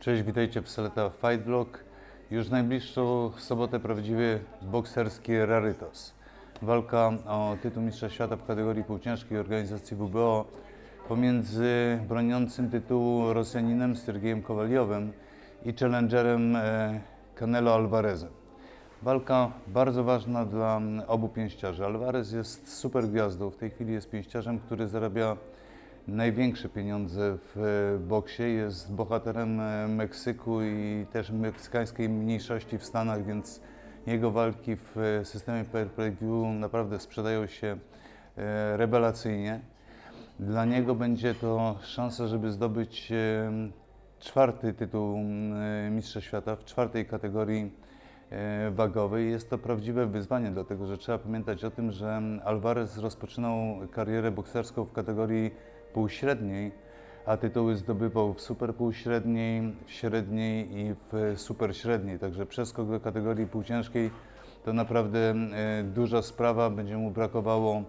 Cześć, witajcie w Seleta Fight Vlog. Już w najbliższą sobotę prawdziwy bokserski rarytos. Walka o tytuł Mistrza Świata w kategorii półciężkiej organizacji WBO pomiędzy broniącym tytułu Rosjaninem Sergiejem Kowaliowym i challengerem e, Canelo Alvarezem. Walka bardzo ważna dla obu pięściarzy. Alvarez jest super gwiazdą. W tej chwili jest pięściarzem, który zarabia największe pieniądze w boksie. Jest bohaterem e, Meksyku i też meksykańskiej mniejszości w Stanach, więc jego walki w e, systemie pay-per-view naprawdę sprzedają się e, rewelacyjnie. Dla niego będzie to szansa, żeby zdobyć e, czwarty tytuł e, Mistrza Świata w czwartej kategorii e, wagowej. Jest to prawdziwe wyzwanie, dlatego że trzeba pamiętać o tym, że Alvarez rozpoczynał karierę bokserską w kategorii półśredniej, a tytuły zdobywał w super półśredniej, w średniej i w super średniej. Także przeskok do kategorii półciężkiej to naprawdę e, duża sprawa. Będzie mu brakowało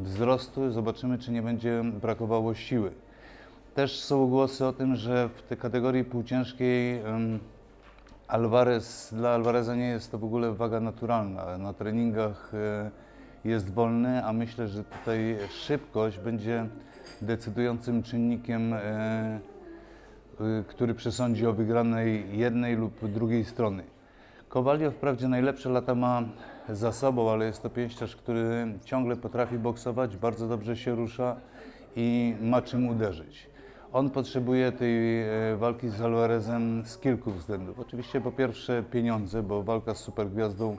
wzrostu. Zobaczymy, czy nie będzie brakowało siły. Też są głosy o tym, że w tej kategorii półciężkiej Alvarez, dla Alvareza nie jest to w ogóle waga naturalna. Na treningach e, jest wolny, a myślę, że tutaj szybkość będzie decydującym czynnikiem, e, y, który przesądzi o wygranej jednej lub drugiej strony. Kowalio wprawdzie najlepsze lata ma za sobą, ale jest to pięściarz, który ciągle potrafi boksować, bardzo dobrze się rusza i ma czym uderzyć. On potrzebuje tej e, walki z Alvarezem z kilku względów. Oczywiście po pierwsze pieniądze, bo walka z supergwiazdą e,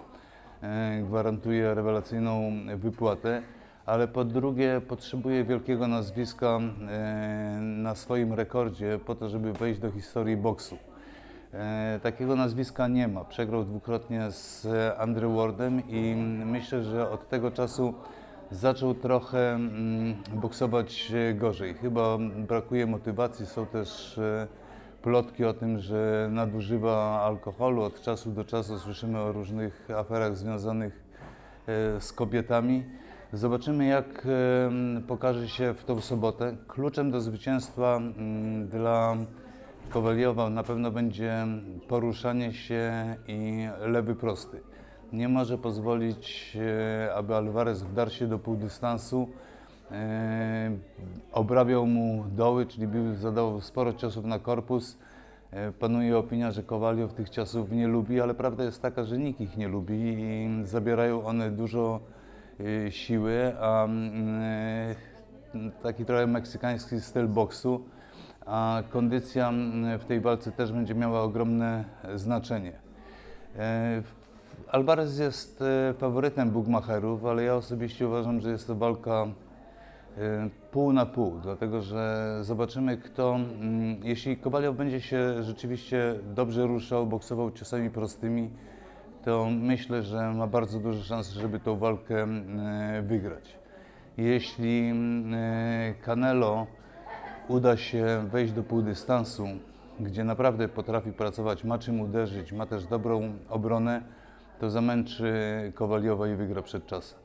gwarantuje rewelacyjną wypłatę, ale po drugie potrzebuje wielkiego nazwiska e, na swoim rekordzie po to, żeby wejść do historii boksu. E, Takiego nazwiska nie ma. Przegrał dwukrotnie z Andrew Wardem i myślę, że od tego czasu zaczął trochę mm, boksować e, gorzej. Chyba brakuje motywacji. Są też e, plotki o tym, że nadużywa alkoholu. Od czasu do czasu słyszymy o różnych aferach związanych e, z kobietami. Zobaczymy, jak pokaże się w tą sobotę. Kluczem do zwycięstwa mm, dla Kowaliowa na pewno będzie poruszanie się i lewy prosty. Nie może pozwolić, e, aby Alvarez wdarł się do półdystansu. E, Obrabiał mu doły, czyli bił, zadał sporo ciosów na korpus. E, Panuje opinia, że Kowaliow tych ciosów nie lubi, ale prawda jest taka, że nikt ich nie lubi i zabierają one dużo e, siły, a mm, e, taki trochę meksykański styl boksu, a kondycja mm, w tej walce też będzie miała ogromne znaczenie. E, Alvarez jest e, faworytem Bugmacherów, ale ja osobiście uważam, że jest to walka e, pół na pół, dlatego że zobaczymy kto, mm, jeśli Kowaliow będzie się rzeczywiście dobrze ruszał, boksował ciosami prostymi, to myślę, że ma bardzo duże szanse, żeby tą walkę mm, wygrać. Jeśli mm, e, Canelo uda się wejść do półdystansu, gdzie naprawdę potrafi pracować, ma czym uderzyć, ma też dobrą obronę, to zamęczy Kowaliowa i wygra przed czasem.